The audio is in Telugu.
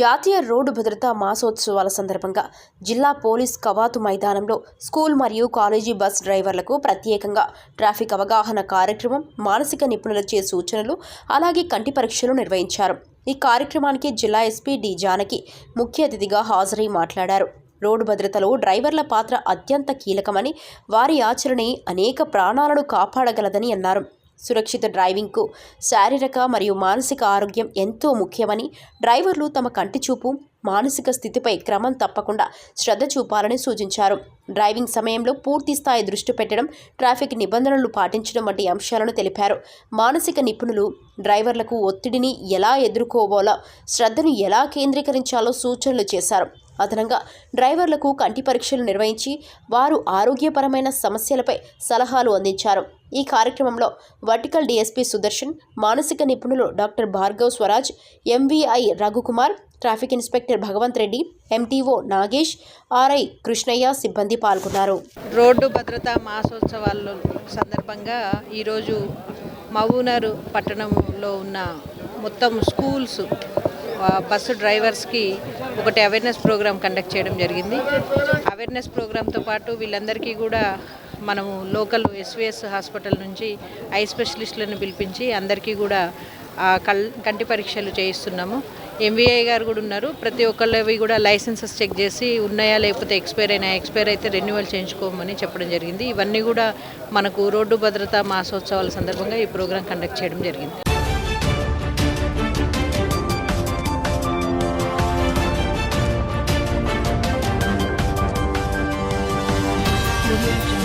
జాతీయ రోడ్డు భద్రతా మాసోత్సవాల సందర్భంగా జిల్లా పోలీస్ కవాతు మైదానంలో స్కూల్ మరియు కాలేజీ బస్ డ్రైవర్లకు ప్రత్యేకంగా ట్రాఫిక్ అవగాహన కార్యక్రమం మానసిక నిపుణులచే సూచనలు అలాగే కంటి పరీక్షలు నిర్వహించారు. ఈ కార్యక్రమానికి జిల్లా ఎస్పీ డి జానకి ముఖ్య అతిథిగా హాజరై మాట్లాడారు. రోడ్డు భద్రతలో డ్రైవర్ల పాత్ర అత్యంత కీలకమని వారి ఆచరణే అనేక ప్రాణాలను కాపాడగలదని అన్నారు. సురక్షిత డ్రైవింగ్కు శారీరక మరియు మానసిక ఆరోగ్యం ఎంతో ముఖ్యమని డ్రైవర్లు తమ కంటి చూపు మానసిక స్థితిపై క్రమం తప్పకుండా శ్రద్ధ చూపాలని సూచించారు. డ్రైవింగ్ సమయంలో పూర్తి స్థాయి దృష్టి పెట్టడం ట్రాఫిక్ నిబంధనలు పాటించడం వంటి అంశాలను తెలిపారు. మానసిక నిపుణులు డ్రైవర్లకు ఒత్తిడిని ఎలా ఎదుర్కోవాలో శ్రద్ధను ఎలా కేంద్రీకరించాలో సూచనలు చేశారు. అదనంగా డ్రైవర్లకు కంటి పరీక్షలు నిర్వహించి వారు ఆరోగ్యపరమైన సమస్యలపై సలహాలు అందించారు. ఈ కార్యక్రమంలో వర్టికల్ డీఎస్పీ సుదర్శన్ మానసిక నిపుణులు doctor Bhargav Swaraj MVI Raghukumar traffic inspector Bhagwant Reddy MTO Nagesh RI Krishnaiah సిబ్బంది పాల్గొన్నారు. రోడ్డు భద్రతా మాసోత్సవాల సందర్భంగా ఈరోజు మహబూనర్ పట్టణంలో ఉన్న మొత్తం స్కూల్స్ బస్సు డ్రైవర్స్కి ఒకటి అవేర్నెస్ ప్రోగ్రామ్ కండక్ట్ చేయడం జరిగింది. అవేర్నెస్ ప్రోగ్రామ్తో పాటు వీళ్ళందరికీ కూడా మనము లోకల్ ఎస్విఎస్ హాస్పిటల్ నుంచి ఐ స్పెషలిస్టులను పిలిపించి అందరికీ కూడా కల్ కంటి పరీక్షలు చేయిస్తున్నాము. ఎంవీఐ గారు కూడా ఉన్నారు. ప్రతి ఒక్కళ్ళవి కూడా లైసెన్సెస్ చెక్ చేసి ఉన్నాయా లేకపోతే ఎక్స్పైర్ అయినా ఎక్స్పైర్ అయితే రెన్యువల్ చేయించుకోమని చెప్పడం జరిగింది. ఇవన్నీ కూడా మనకు రోడ్డు భద్రతా మాసోత్సవాల సందర్భంగా ఈ ప్రోగ్రాం కండక్ట్ చేయడం జరిగింది. Audio Jungle.